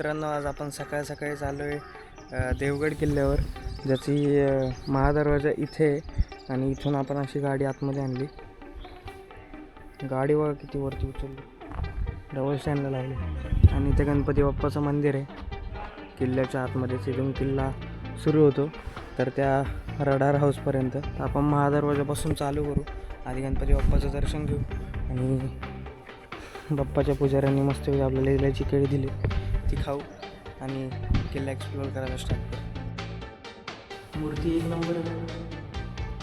मित्रांनो आज आपण सकाळ सकाळी चाललो आहे देवगड किल्ल्यावर ज्याची महादरवाजा इथे आहे आणि इथून आपण अशी गाडी आतमध्ये आणली. गाडी बघा किती वरती उचलली. डबल स्टँडला लावली आणि इथे गणपती बाप्पाचं मंदिर आहे. किल्ल्याच्या आतमध्ये तिथून किल्ला सुरू होतो. तर त्या रडार हाऊसपर्यंत आपण महादरवाजापासून चालू करू. आधी गणपती बाप्पाचं दर्शन घेऊ. आणि बाप्पाच्या पुजाऱ्यांनी मस्त आपल्याला इलायची केळी दिली. ती खाऊ आणि किल्ला एक्सप्लोअर करायला स्टार्ट करू. मूर्ती एक नंबर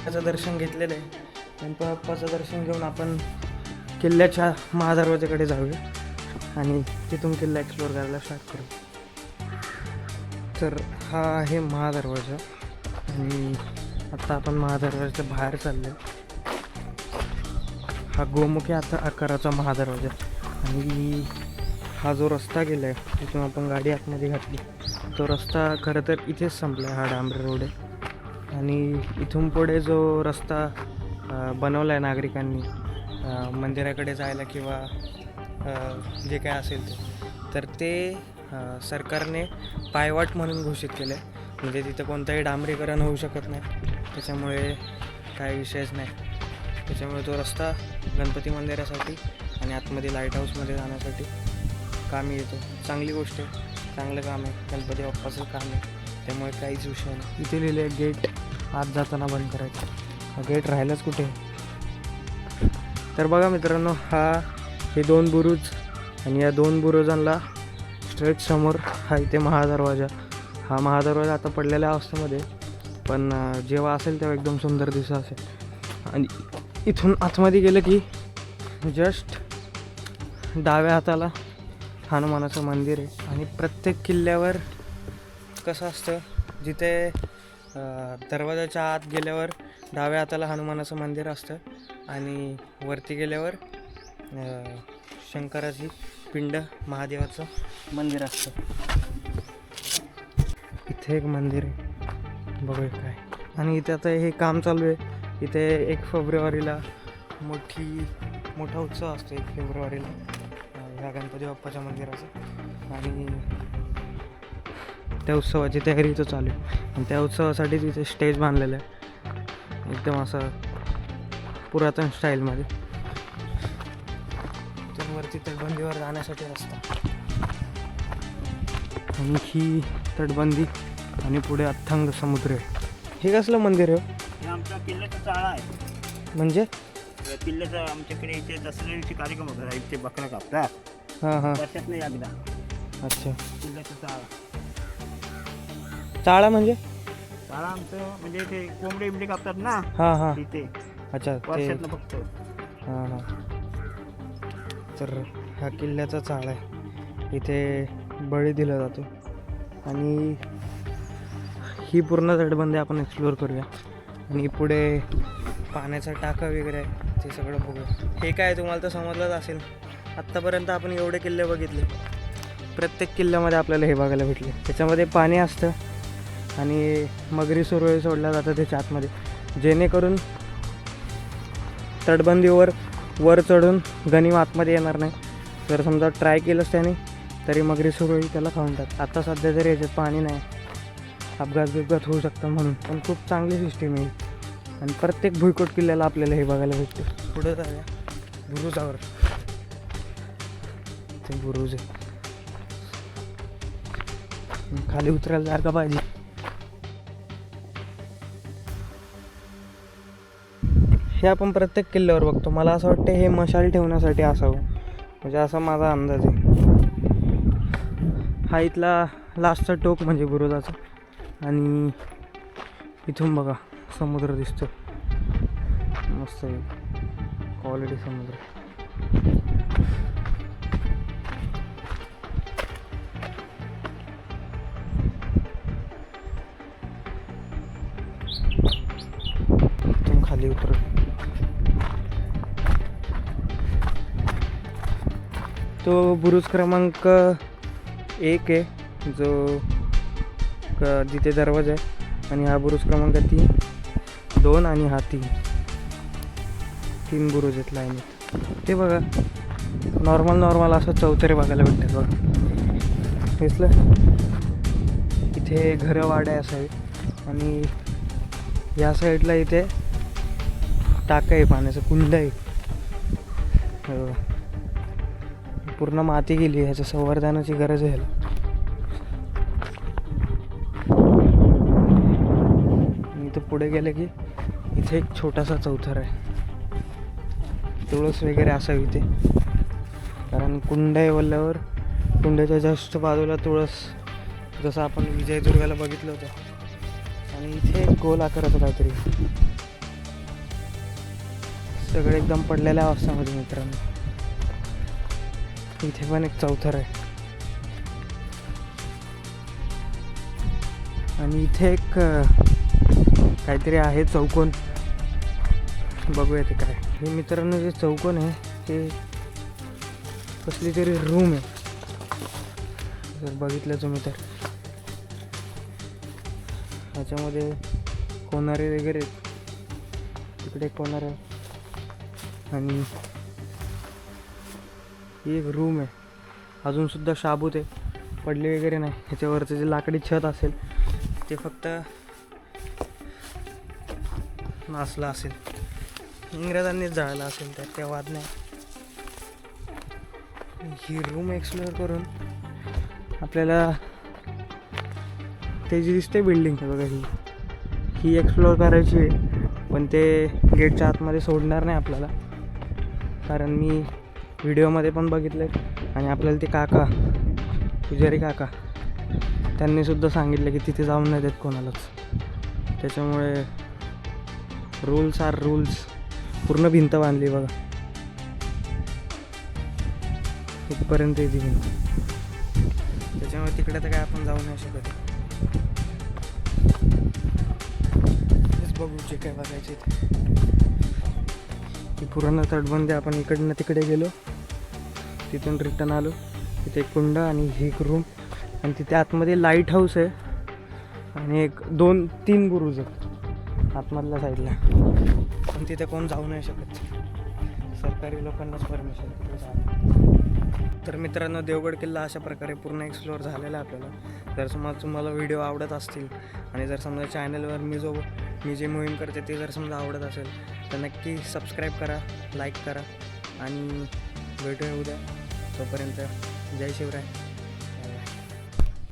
त्याचं दर्शन घेतलेलं आहे. गणपती दर्शन घेऊन आपण किल्ल्याच्या महादरवाजाकडे जाऊया आणि तिथून किल्ला एक्सप्लोअर करायला स्टार्ट करू. तर हा आहे महादरवाजा. आणि आता आपण महादरवाजाच्या बाहेर चाललो हा गोमुखी आता आकाराचा महादरवाजा. आणि हा जो रस्ता गेला आहे तिथून आपण गाडी आतमध्ये घातली. तो रस्ता खरं तर इथेच संपला आहे हा डांबरे रोड आहे. आणि इथून पुढे जो रस्ता बनवला आहे नागरिकांनी मंदिराकडे जायला किंवा जे काय असेल ते तर ते सरकारने पायवाट म्हणून घोषित केलं आहे म्हणजे तिथं कोणतंही डांबरीकरण होऊ शकत नाही. त्याच्यामुळे काय विषयच नाही. त्याच्यामुळे तो रस्ता गणपती मंदिरासाठी आणि आतमध्ये लाइट हाऊसमध्ये जाण्यासाठी कामी येतो. चांगली गोष्ट आहे. चांगलं काम आहे. गणपती बाप्पाचं काम आहे. त्यामुळे काहीच विषय नाही. इथे लिहिलं आहे गेट आत जाताना बंद करायचं. गेट राहिलाच कुठे? तर बघा मित्रांनो हा हे दोन बुरुज आणि या दोन बुरुजांना स्ट्रेट समोर हा इथे महादरवाजा. हा महादरवाजा आता पडलेल्या अवस्थेमध्ये पण जेव्हा असेल तेव्हा एकदम सुंदर दिसत असेल. आणि इथून आतमध्ये गेलं की जस्ट डाव्या हाताला हनुमानाचं मंदिर आहे. आणि प्रत्येक किल्ल्यावर कसं असतं जिथे दरवाजाच्या आत गेल्यावर डाव्या हाताला हनुमानाचं मंदिर असतं आणि वरती गेल्यावर शंकराची पिंड महादेवाचं मंदिर असतं. इथे एक मंदिर आहे. बघूया काय. आणि इथे आता हे काम चालू आहे. इथे एक फेब्रुवारीला मोठी मोठा उत्सव असतो एक फेब्रुवारीला. ह्या गणपती बाप्पाच्या मंदिराचा. आणि त्या उत्सवाची तयारी इथं चालू आहे. आणि त्या उत्सवासाठी तिथे स्टेज बांधलेलं आहे. एकदम असं पुरातन स्टाईलमध्ये त्यावरती तटबंदीवर जाण्यासाठी रस्ता. आणि ही तटबंदी आणि पुढे अथांग समुद्र आहे. हे कसलं मंदिर आहे हो? आमचा किल्ल्याचा चाळा आहे. म्हणजे? किल्ल्याचा आमच्याकडे इथे दसऱ्याचे कार्यक्रम होतात इथे बकरा कापतात. हां हां. वर्षात नाही एकदा. अच्छा. किल्ल्याचा चाळा. चाळा म्हणजे? चाळा आमचं म्हणजे ते कोंबडे बिंबडे कापतात ना हां हां. तिथे अच्छा ते वर्षातनं फक्त. हां हां. तर हा किल्ल्याचा चाळ आहे. इथे बळी दिला जातो. आणि ही पूर्ण तटबंदी आपण एक्सप्लोअर करूया. आणि पुढे पाण्याचा टाका वगैरे आहे ते सगळं बघूया. हे काय तुम्हाला तर समजलंच असेल. आत्तापर्यंत आपण एवढे किल्ले बघितले. प्रत्येक किल्ल्यामध्ये आपल्याला हे बघायला भेटले. त्याच्यामध्ये पाणी असतं आणि मगरी सुरळी सोडल्या जातं त्याच्या आतमध्ये. जेणेकरून तटबंदीवर वर चढून गनिम आतमध्ये येणार नाही. जर समजा ट्राय केलंच त्याने तरी मगरी सुरळी त्याला खाऊन टाक. आता सध्या तरी याच्यात पाणी नाही. अपघात बिपघात होऊ शकतं म्हणून. पण खूप चांगली सिस्टीम आहे आणि प्रत्येक भुईकोट किल्ल्याला आपल्याला हे बघायला भेटते. पुढे जाऊया. बुरुजावर ते बुरुज आहे खाली उतरायला जागा पाहिजे. हे आपण प्रत्येक किल्ल्यावर बघतो. मला असं वाटतं हे मशाल ठेवण्यासाठी असावं. म्हणजे असा माझा अंदाज आहे. हा इथला लास्टचा टोक म्हणजे बुरुजाचा. आणि इथून बघा समुद्र दिसतो मस्त क्वालिटी समुद्र. खाली उतर तो बुरुज क्रमांक एक आहे जो क- जिथे दरवाजा आहे आणि हा बुरुज क्रमांक तीन दोन आणि हा तीन. तीन बुरुज आहेत लाईनीत ते बघा नॉर्मल नॉर्मल असं चौतरे बघायला भेटतात बघा. दिसलं? इथे घरं वाड्या असावी. आणि या साईडला इथे टाका आहे पाण्याचं कुंड आहे. पूर्ण माती गेली ह्याच्या संवर्धनाची गरज आहे मी तर इथं पुढे गेलं की इथे एक छोटासा चौथर आहे. तुळस वगैरे असावी इथे. कारण कुंड आहे वल्ल्यावर कुंड्याच्या जास्त बाजूला तुळस. जसं आपण विजयदुर्गाला बघितलं होतं. आणि इथे एक गोल आकाराचं काहीतरी सगळे एकदम पडलेल्या अवस्थेमध्ये मित्रांनो. इथे पण एक चौथर आहे. आणि इथे एक काहीतरी आहे चौकोन. बघूया ते काय. हे मित्रांनो जे चौकोन आहे ते कसली तरी रूम आहे. जर बघितलं तुम्ही तर. ह्याच्यामध्ये कोणारे वगैरे तिकडे कोणारे आणि ही एक रूम आहे. अजूनसुद्धा शाबूत आहे. पडले वगैरे नाही. ह्याच्यावरचं जे लाकडी छत असेल ते फक्त नाचलं असेल. इंग्रजांनीच जाळलं असेल तर त्या वाद नाही. ही रूम एक्सप्लोअर करून आपल्याला ते जी दिसते बिल्डिंग आहे बघा ही. ही एक्सप्लोअर करायची आहे. पण ते गेटच्या आतमध्ये सोडणार नाही आपल्याला. कारण मी व्हिडिओमध्ये पण बघितलं आणि आपल्याला ते काका पुजारी काका त्यांनीसुद्धा सांगितलं की तिथे जाऊन नाही देत कोणालाच. त्याच्यामुळे रूल्स आर रूल्स पूर्ण भिंत बांधली बघा. इथपर्यंत येते भिंत. त्याच्यामुळे तिकडे तर काय आपण जाऊ नाही शकत. तेच बघू जे काय बघायचे ते ती पूर्ण तटबंदी आपण इकडनं तिकडे गेलो. तिथून रिटर्न आलो. तिथे एक कुंड आणि ही एक रूम आणि तिथे आतमध्ये लाइट हाऊस आहे. आणि एक दोन तीन बुरुज आहेत. आतमधल्या साईडला पण तिथे कोण जाऊ नाही शकत. सरकारी लोकांनाच परमिशन तर मित्रांनो देवगड किल्ला अशा प्रकारे पूर्ण एक्सप्लोअर झालेला आहे आपल्याला. जर समजा तुम्हाला व्हिडिओ आवडत असतील आणि जर समजा चॅनलवर मी जो मी जे मोहीम करते ते जर समजा आवडत असेल तर नक्की सबस्क्राईब करा लाईक करा आणि भेटूया उद्या. तोपर्यंत जय शिवराय.